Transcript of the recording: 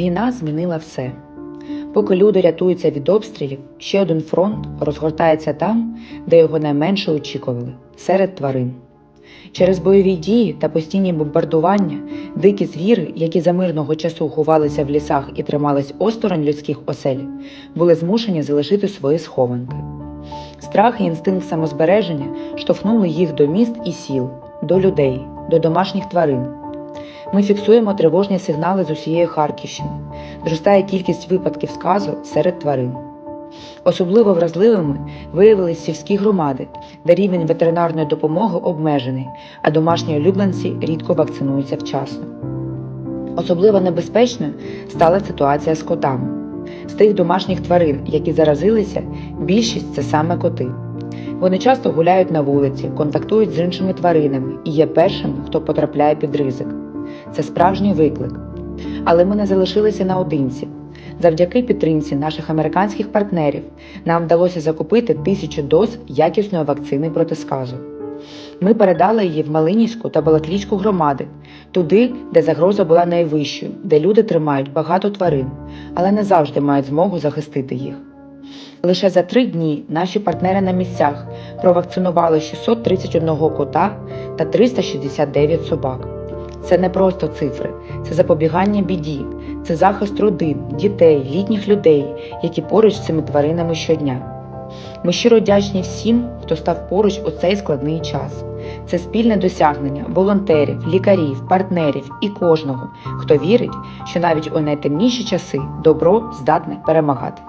Війна змінила все. Поки люди рятуються від обстрілів, ще один фронт розгортається там, де його найменше очікували серед тварин. Через бойові дії та постійні бомбардування дикі звіри, які за мирного часу ховалися в лісах і тримались осторонь людських осель, були змушені залишити свої схованки. Страх і інстинкт самозбереження штовхнули їх до міст і сіл, до людей, до домашніх тварин. Ми фіксуємо тривожні сигнали з усієї Харківщини. Зростає кількість випадків сказу серед тварин. Особливо вразливими виявились сільські громади, де рівень ветеринарної допомоги обмежений, а домашні улюбленці рідко вакцинуються вчасно. Особливо небезпечною стала ситуація з котами. З тих домашніх тварин, які заразилися, більшість це саме коти. Вони часто гуляють на вулиці, контактують з іншими тваринами і є першими, хто потрапляє під ризик. Це справжній виклик. Але ми не залишилися наодинці. Завдяки підтримці наших американських партнерів нам вдалося закупити тисячу доз якісної вакцини проти сказу. Ми передали її в Малинівську та Балаклійську громади, туди, де загроза була найвищою, де люди тримають багато тварин, але не завжди мають змогу захистити їх. Лише за три дні наші партнери на місцях провакцинували 631 кота та 369 собак. Це не просто цифри, це запобігання біді, це захист родин, дітей, літніх людей, які поруч з цими тваринами щодня. Ми щиро вдячні всім, хто став поруч у цей складний час. Це спільне досягнення волонтерів, лікарів, партнерів і кожного, хто вірить, що навіть у найтемніші часи добро здатне перемагати.